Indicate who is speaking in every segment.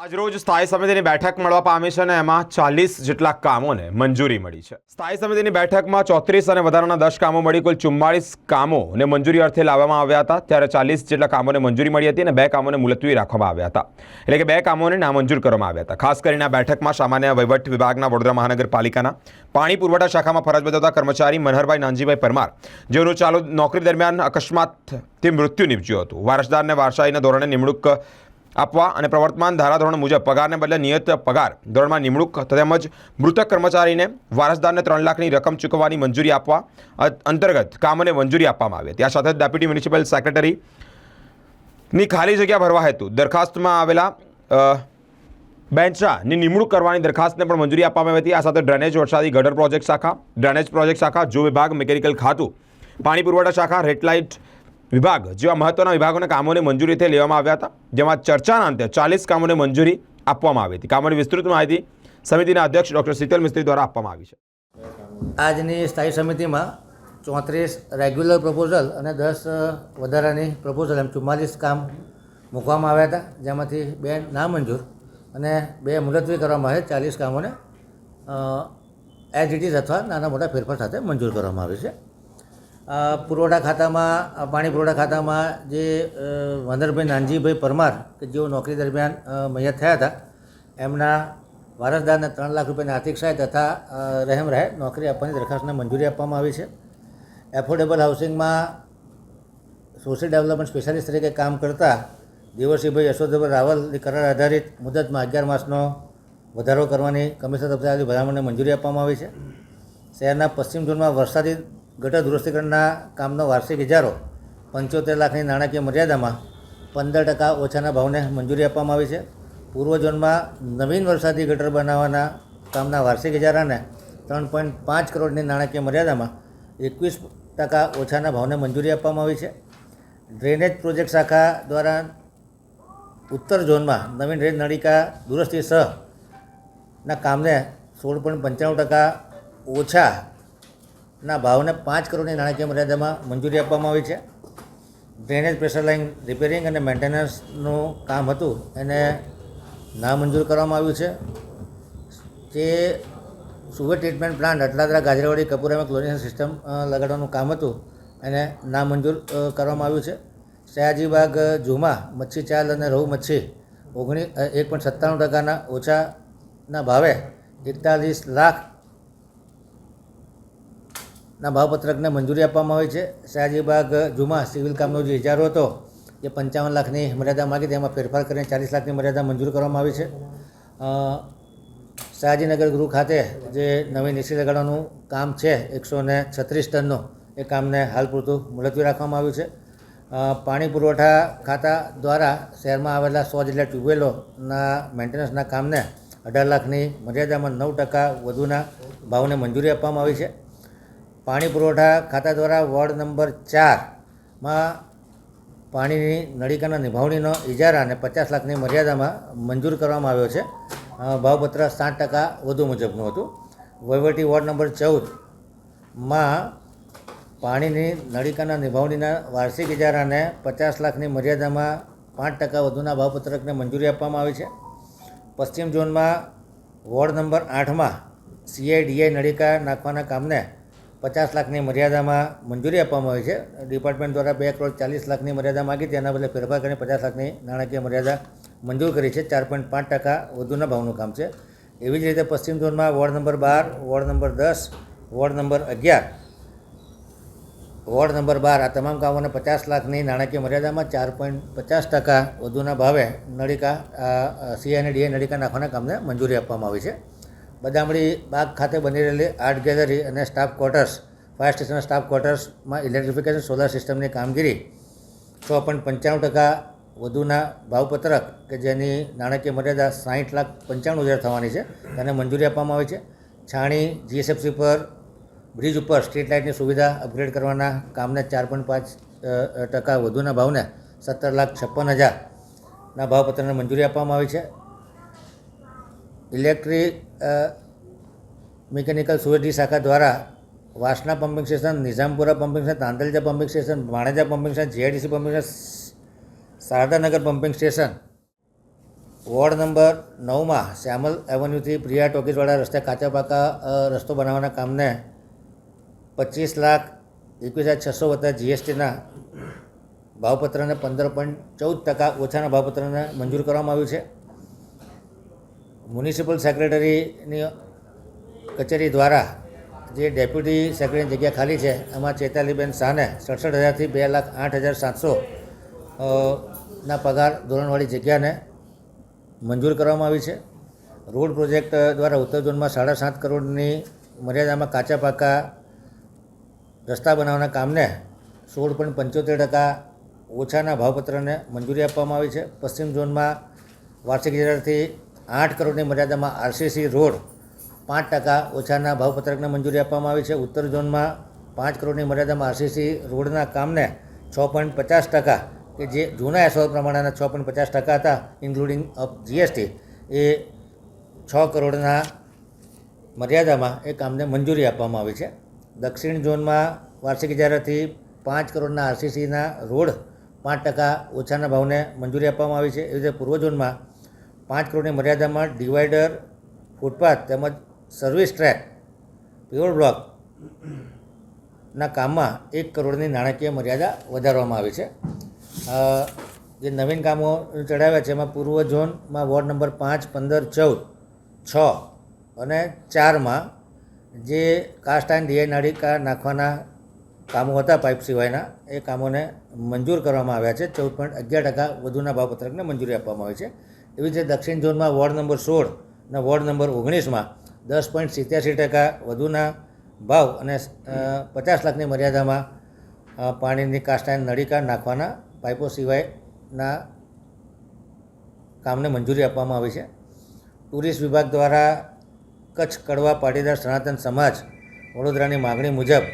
Speaker 1: આજરોજ સ્થાયી સમિતિની બેઠક મળવા પામી છે અને એમાં ચાલીસ જેટલા કામોને મંજૂરી મળી છે. સ્થાયી સમિતિની બેઠકમાં ચોત્રીસ અને વધારાના દસ કામો મળી, કુલ ચુમ્માળીસ કામોને મંજૂરી અર્થે લાવવામાં આવ્યા હતા. ત્યારે ચાલીસ જેટલા કામોને મંજૂરી મળી હતી અને બે કામોને મુલતવી રાખવામાં આવ્યા હતા. એટલે કે બે કામોને નામંજૂર કરવામાં આવ્યા હતા. ખાસ કરીને આ બેઠકમાં સામાન્ય વહીવટ વિભાગના વડોદરા મહાનગરપાલિકાના, પાણી પુરવઠા શાખામાં ફરજ બજાવતા કર્મચારી મનહરભાઈ નાનજીભાઈ પરમાર, જેઓનું ચાલુ નોકરી દરમિયાન અકસ્માતથી મૃત્યુ નીપજ્યું હતું. વારસદારને વારસાઈના ધોરણે નિમણૂક આપવા અને પ્રવર્તમાન ધારાધોરણ મુજબ પગારને બદલે નિયત પગાર ધોરણમાં નિમણૂક તેમજ મૃતક કર્મચારીને વારસદારને ત્રણ લાખની રકમ ચૂકવવાની મંજૂરી આપવા અંતર્ગત કામને મંજૂરી આપવામાં આવી આ સાથે ડેપ્યુટી મ્યુનિસિપલ સેક્રેટરીની ખાલી જગ્યા ભરવા હેતુ દરખાસ્તમાં આવેલા બેન્ચાની નિમણૂક કરવાની દરખાસ્તને પણ મંજૂરી આપવામાં આવી હતી. આ સાથે ડ્રેનેજ વરસાદી ગટર પ્રોજેક્ટ શાખા, ડ્રેનેજ પ્રોજેક્ટ શાખા, જો વિભાગ, મિકેનિકલ ખાતું, પાણી પુરવઠા શાખા રેટલાઇટ વિભાગ જેવા મહત્વના વિભાગોના કામોને મંજૂરીથી લેવામાં આવ્યા હતા, જેમાં ચર્ચાના અંતે ચાલીસ કામોને મંજૂરી આપવામાં આવી હતી. કામોની વિસ્તૃત માહિતી સમિતિના અધ્યક્ષ ડૉક્ટર શીતલ મિસ્ત્રી દ્વારા આપવામાં આવી છે.
Speaker 2: આજની સ્થાયી સમિતિમાં ચોત્રીસ રેગ્યુલર પ્રપોઝલ અને દસ વધારાની પ્રપોઝલ એમ ચુમ્માલીસ કામ મૂકવામાં આવ્યા હતા, જેમાંથી બે નામંજૂર અને બે મુલતવી કરવામાં આવે ચાલીસ કામોને એઝ ઇટ ઇઝ અથવા નાના મોટા ફેરફાર સાથે મંજૂર કરવામાં આવે છે. પુરવઠા ખાતામાં પાણી પુરવઠા ખાતામાં જે વાંદરભાઈ નાનજીભાઈ પરમાર કે જેઓ નોકરી દરમિયાન મૈયત થયા હતા, એમના વારસદારને ત્રણ લાખ રૂપિયાની આર્થિક સહાય તથા રહેમ રહે નોકરી આપવાની દરખાસ્તને મંજૂરી આપવામાં આવી છે. એફોર્ડેબલ હાઉસિંગમાં સોશિયલ ડેવલપમેન્ટ સ્પેશિયાલિસ્ટ તરીકે કામ કરતા દેવસિંહભાઈ યશોધભાઈ રાવલની કરાર આધારિત મુદતમાં અગિયાર માસનો વધારો કરવાની કમિશનર તરફથી ભલામણને મંજૂરી આપવામાં આવી છે. શહેરના પશ્ચિમ ઝોનમાં વરસાદી ગટર દુરસ્તીકરણના કામનો વાર્ષિક ઇજારો પંચોતેર લાખની નાણાકીય મર્યાદામાં પંદર ટકા ઓછાના ભાવને મંજૂરી આપવામાં આવી છે. પૂર્વ ઝોનમાં નવીન વરસાદી ગટર બનાવવાના કામના વાર્ષિક ઇજારાને ત્રણ પોઈન્ટ પાંચ કરોડની નાણાકીય મર્યાદામાં એકવીસ ટકા ઓછાના ભાવને મંજૂરી આપવામાં આવી છે. ડ્રેનેજ પ્રોજેક્ટ શાખા દ્વારા ઉત્તર ઝોનમાં નવીન રેલ નળિકા દુરસ્તી સહ ના કામને સોળ પોઈન્ટ પંચાણું ટકા ઓછાના ભાવને પાંચ કરોડની નાણાકીય મર્યાદામાં મંજૂરી આપવામાં આવી છે. ડ્રેનેજ પ્રેશર લાઇન રિપેરિંગ અને મેન્ટેનન્સનું કામ હતું, એને નામંજૂર કરવામાં આવ્યું છે. જે sugar treatment plant Atladara Gajrawadi કપૂરામાં ક્લોરિનેશન સિસ્ટમ લગાડવાનું કામ હતું, એને નામંજૂર કરવામાં આવ્યું છે. સયાજીબાગ ઝૂમા મચ્છી ચાલ અને રહુ મચ્છી ઓગણીસ એક પોઈન્ટ સત્તાણું ટકાના ઓછાના ભાવે એકતાલીસ લાખ ના ભાવપત્રકને મંજૂરી આપવામાં આવી છે. શાહજીબાગ જુમા સિવિલ કામનો જે ઇજારો હતો, એ પંચાવન લાખની મર્યાદા માગી તેમાં ફેરફાર કરીને ચાલીસ લાખની મર્યાદા મંજૂર કરવામાં આવી છે. શાહજીનગર ગૃહ ખાતે જે નવી નીચી લગાડવાનું કામ છે, એકસો ને છત્રીસ ટનનું, એ કામને હાલ પૂરતું મુલતવી રાખવામાં આવ્યું છે. પાણી પુરવઠા ખાતા દ્વારા શહેરમાં આવેલા સો જેટલા ટ્યુબવેલોના મેન્ટેનન્સના કામને અઢાર લાખની મર્યાદામાં નવ ટકા વધુના ભાવને મંજૂરી આપવામાં આવી છે. પાણી પુરવઠા ખાતા દ્વારા વોર્ડ નંબર ચારમાં પાણીની નળિકાના નિભાવણીનો ઇજારાને પચાસ લાખની મર્યાદામાં મંજૂર કરવામાં આવ્યો છે. ભાવપત્ર સાત ટકા વધુ મુજબનું હતું. વહીવટી વોર્ડ નંબર ચૌદમાં પાણીની નળિકાના નિભાવણીના વાર્ષિક ઇજારાને પચાસ લાખની મર્યાદામાં પાંચ ટકા વધુના ભાવપત્રકને મંજૂરી આપવામાં આવી છે. પશ્ચિમ ઝોનમાં વોર્ડ નંબર આઠમાં સીઆઈડીઆઈ નળિકા નાખવાના કામને પચાસ લાખની મર્યાદામાં મંજૂરી આપવામાં આવી છે. ડિપાર્ટમેન્ટ દ્વારા બે કરોડ ચાલીસ લાખની મર્યાદા માગી તેના બદલે ફેરફાર કરીને પચાસ લાખની નાણાકીય મર્યાદા મંજૂર કરી છે. ચાર પોઈન્ટ પાંચ ટકા વધુના ભાવનું કામ છે. એવી જ રીતે પશ્ચિમ ઝોનમાં વોર્ડ નંબર બાર, વોર્ડ નંબર દસ, વોર્ડ નંબર અગિયાર, વોર્ડ નંબર બાર આ તમામ કામોને પચાસ લાખની નાણાકીય મર્યાદામાં ચાર પોઈન્ટ પચાસ ટકા વધુના ભાવે નળિકા સી અને ડીએ નળિકા નાખવાના કામને મંજૂરી આપવામાં આવી છે. બદામડી બાગ ખાતે બની રહેલી આર્ટ ગેલેરી અને સ્ટાફ ક્વાર્ટર્સ, ફાયર સ્ટેશનના સ્ટાફ ક્વાર્ટર્સમાં ઇલેક્ટ્રિફિકેશન સોલાર સિસ્ટમની કામગીરી. પોઈન્ટ પંચાણું ટકા વધુના ભાવપત્રક કે જેની નાણાકીય મર્યાદા સાહીઠ લાખ પંચાણું હજાર થવાની છે, તેને મંજૂરી આપવામાં આવી છે. છાણી જીએસએફસી પર, બ્રિજ ઉપર સ્ટ્રીટ લાઇટની સુવિધા અપગ્રેડ કરવાના કામને ચાર પોઈન્ટ પાંચ ટકા વધુના ભાવને સત્તર લાખ છપ્પન હજારના ભાવપત્રને મંજૂરી આપવામાં આવી છે. ઇલેક્ટ્રિક મિકેનિકલ સુવેટી શાખા દ્વારા Vasna pumping station, Nizampura pumping station, Tandalja pumping station, Maneja pumping station, GIDC pumping station Sharadanagar pumping station. Ward number નવમાં શ્યામલ એવન્યુથી પ્રિયા ટોકીસવાળા રસ્તે કાચા પાકા રસ્તો બનાવવાના કામને પચીસ લાખ એકવીસ હજાર છસો વત્તા જીએસટીના ભાવપત્રને પંદર પોઈન્ટ ચૌદ ટકા ઓછાના ભાવપત્રને મંજૂર કરવામાં આવ્યું છે. મ્યુનિસિપલ સેક્રેટરીની કચેરી દ્વારા જે ડેપ્યુટી સેક્રેટરીની જગ્યા ખાલી છે, એમાં ચેતાલીબેન શાહને સડસઠ હજારથી બે લાખ આઠ હજાર સાતસો ના પગાર ધોરણવાળી જગ્યાને મંજૂર કરવામાં આવી છે. રોડ પ્રોજેક્ટ દ્વારા ઉત્તર ઝોનમાં સાડા સાત કરોડની મર્યાદામાં કાચા પાકા રસ્તા બનાવવાના કામને સોળ પોઈન્ટ પંચોતેર ટકા ઓછાના ભાવપત્રને મંજૂરી આપવામાં આવી છે. પશ્ચિમ ઝોનમાં વાર્ષિક હજારથી આઠ કરોડની મર્યાદામાં આરસીસી રોડ પાંચ ટકા ઓછાના ભાવપત્રકને મંજૂરી આપવામાં આવી છે. ઉત્તર ઝોનમાં પાંચ કરોડની મર્યાદામાં આરસીસી રોડના કામને છ પોઈન્ટ પચાસ ટકા કે જે જૂના એસઓ પ્રમાણેના છ પોઈન્ટ પચાસ ટકા હતા ઇન્ક્લુડિંગ ઓફ જીએસટી એ છ કરોડના મર્યાદામાં એ કામને મંજૂરી આપવામાં આવી છે. દક્ષિણ ઝોનમાં વાર્ષિક ઇજારાથી પાંચ કરોડના આરસીસીના રોડ પાંચ ટકા ઓછાના ભાવને મંજૂરી આપવામાં આવી છે. એવી રીતે પૂર્વ ઝોનમાં પાંચ કરોડની મર્યાદામાં ડિવાઈડર ફૂટપાથ તેમજ સર્વિસ ટ્રેક, પ્યોર બ્લોક ના કામમાં એક કરોડની નાણાકીય મર્યાદા વધારવામાં આવી છે. જે નવીન કામો ચડાવ્યા છે, એમાં પૂર્વ ઝોનમાં વોર્ડ નંબર પાંચ, પંદર, ચૌદ, છ અને ચારમાં જે કાસ્ટ એન્ડ ડીઆઈ નાળિકા નાખવાના કામો હતા પાઇપ સિવાયના, એ કામોને મંજૂર કરવામાં આવ્યા છે. ચૌદ પોઈન્ટ અગિયાર ટકા વધુના ભાવપત્રકને મંજૂરી આપવામાં આવી છે. એવી રીતે દક્ષિણ ઝોનમાં વોર્ડ નંબર સોળ અને વોર્ડ નંબર ઓગણીસમાં દસ પોઈન્ટ સિત્યાસી ટકા વધુના ભાવ અને પચાસ લાખની મર્યાદામાં પાણીની કાસ્ટાઈન નળીકા નાખવાના પાઇપો સિવાયના કામને મંજૂરી આપવામાં આવી છે. ટુરિસ્ટ વિભાગ દ્વારા કચ્છ કડવા પાટીદાર સનાતન સમાજ વડોદરાની માગણી મુજબ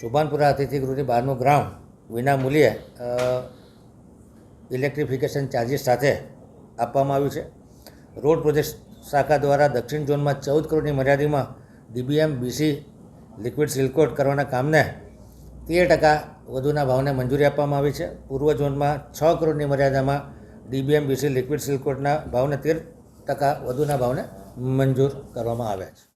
Speaker 2: સુભાનપુરા અતિથિગૃહની બહારનું ગ્રાઉન્ડ વિના મૂલ્યે ઇલેક્ટ્રિફિકેશન ચાર્જીસ સાથે આપવામાં આવ્યું છે. રોડ પ્રોજેક્ટ શાખા દ્વારા દક્ષિણ ઝોનમાં ચૌદ કરોડની મર્યાદામાં ડીબીએમ બીસી લિક્વિડ સિલકોટ કરવાના કામને તેર ટકા વધુના ભાવને મંજૂરી આપવામાં આવી છે. પૂર્વ ઝોનમાં છ કરોડની મર્યાદામાં ડીબીએમ બીસી લિક્વિડ સિલકોટના ભાવને તેર ટકા વધુના ભાવને મંજૂર કરવામાં આવ્યા છે.